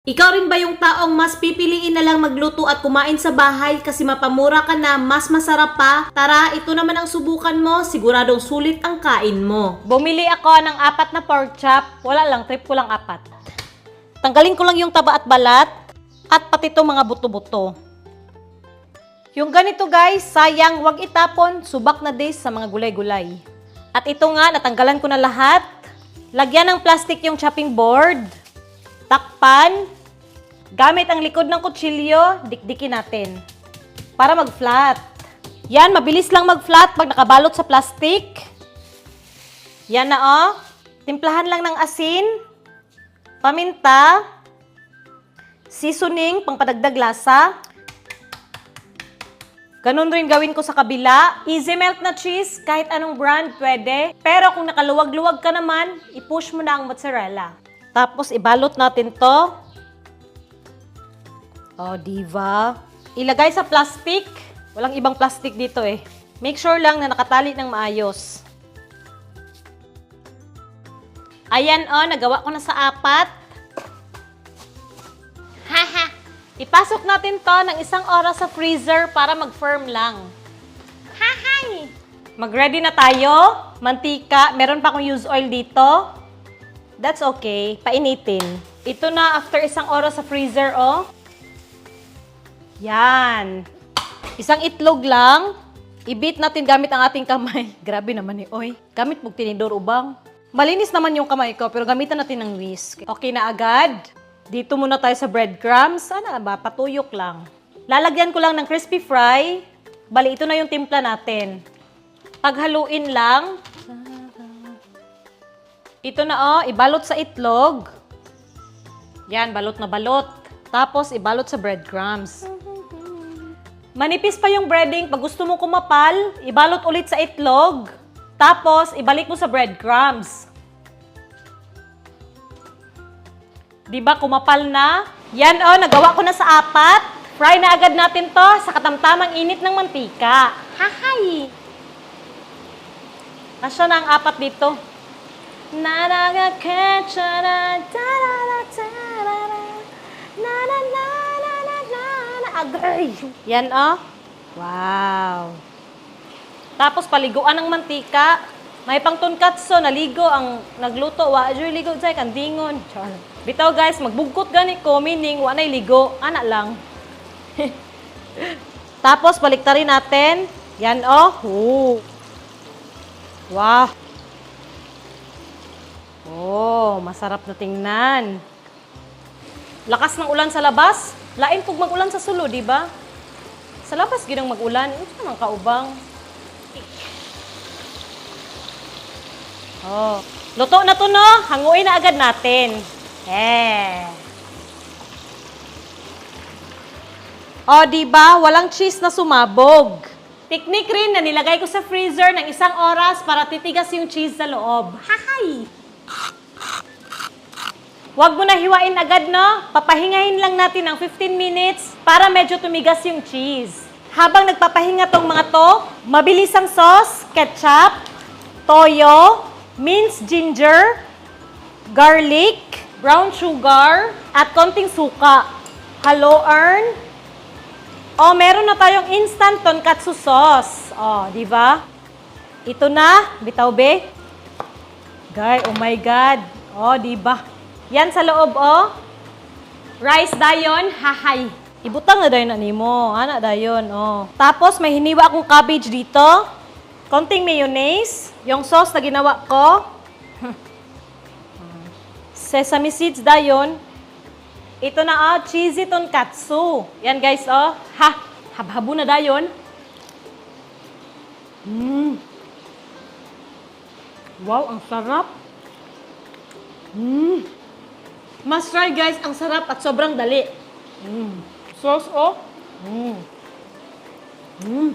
Ikaw rin ba yung taong mas pipiliin na lang magluto at kumain sa bahay kasi mapamura ka na mas masarap pa? Tara, ito naman ang subukan mo, siguradong sulit ang kain mo. Bumili ako ng apat na pork chop. Wala lang, trip ko lang apat. Tanggalin ko lang yung taba at balat at pati itong mga buto-buto. Yung ganito guys, sayang, wag itapon, subak na days sa mga gulay-gulay. At ito nga, natanggalan ko na lahat. Lagyan ng plastic yung chopping board. Takpan. Gamit ang likod ng kutsilyo, dikdikin natin. Para mag-flat. Yan, mabilis lang mag-flat pag nakabalot sa plastic. Yan na oh. Timplahan lang ng asin, paminta, seasoning, pang padagdag lasa. Ganun rin gawin ko sa kabila. Easy melt na cheese, kahit anong brand pwede. Pero kung nakaluwag-luwag ka naman, i-push mo na ang mozzarella. Tapos ibalot natin to. Oh, diva. Ilagay sa plastic. Walang ibang plastic dito eh. Make sure lang na nakatali ng maayos. Ayan oh, nagawa ko na sa apat. Haha. Ipasok natin to ng isang oras sa freezer para mag-firm lang. Hahay! Mag-ready na tayo. Mantika. Meron pa akong used oil dito. That's okay. Painitin. Ito na after isang oras sa freezer, oh. Yan. Isang itlog lang. I-beat natin gamit ang ating kamay. Grabe naman ni Oy. Gamit mo tinidor ubang. Malinis naman yung kamay ko, pero gamitan natin ng whisk. Okay na agad. Dito muna tayo sa breadcrumbs. Sana ba? Patuyok lang. Lalagyan ko lang ng crispy fry. Bali, ito na yung timpla natin. Paghaluin lang. Ito na oh, ibalot sa itlog. Yan, balot na balot. Tapos, ibalot sa breadcrumbs. Manipis pa yung breading. Pag gusto mo kumapal, ibalot ulit sa itlog. Tapos, ibalik mo sa breadcrumbs. Di ba kumapal na? Yan oh, nagawa ko na sa apat. Fry na agad natin to sa katamtamang init ng mantika. Hahay! Nasya na ang apat dito. Na na na ka cha na da da da da da da. na na na na na na na agay. Yan oh. Wow. Tapos paliguan ng mantika. May pang tonkatsu, naligo ang nagluto. Wa ajoy ligo say kandingon. Char. Bitaw guys, magbugkot gani ko meaning wa nay ligo, ana lang. Tapos baliktarin natin. Yan oh. Ooh. Wow. Oh, masarap na tingnan. Lakas ng ulan sa labas. Lain pug mag-ulan sa sulo, di ba? Sa labas ginang mag-ulan, unsa man kaubang. Oh, luto na to no. Hanguin na agad natin. Eh. Oh, di ba? Walang cheese na sumabog. Teknik rin na nilagay ko sa freezer ng isang oras para titigas yung cheese sa loob. Hahay! Huwag mo na hiwain agad, no? Papahingahin lang natin ng 15 minutes para medyo tumigas yung cheese. Habang nagpapahinga tong mga to, mabilis ang sauce, ketchup, toyo, minced ginger, garlic, brown sugar, at konting suka. Hello, Earn. Oh, meron na tayong instant tonkatsu sauce. Oh, di ba? Ito na, bitaw be. Guy, oh my God. Oh, di ba? Yan sa loob, oh. Rice dayon, hahay. Ibutang na dayon na nimo. Ana dayon, oh. Tapos may hiniwa akong cabbage dito. Konting mayonnaise. Yung sauce na ginawa ko. Sesame seeds dayon. Ito na, oh, cheesy tonkatsu. Yan, guys, oh. Ha, habhabo na dayon. Mmm. Wow, ang sarap. Mmm. Must try, guys. Ang sarap at sobrang dali. Mmm. Sauce, oh. Mmm. Mmm.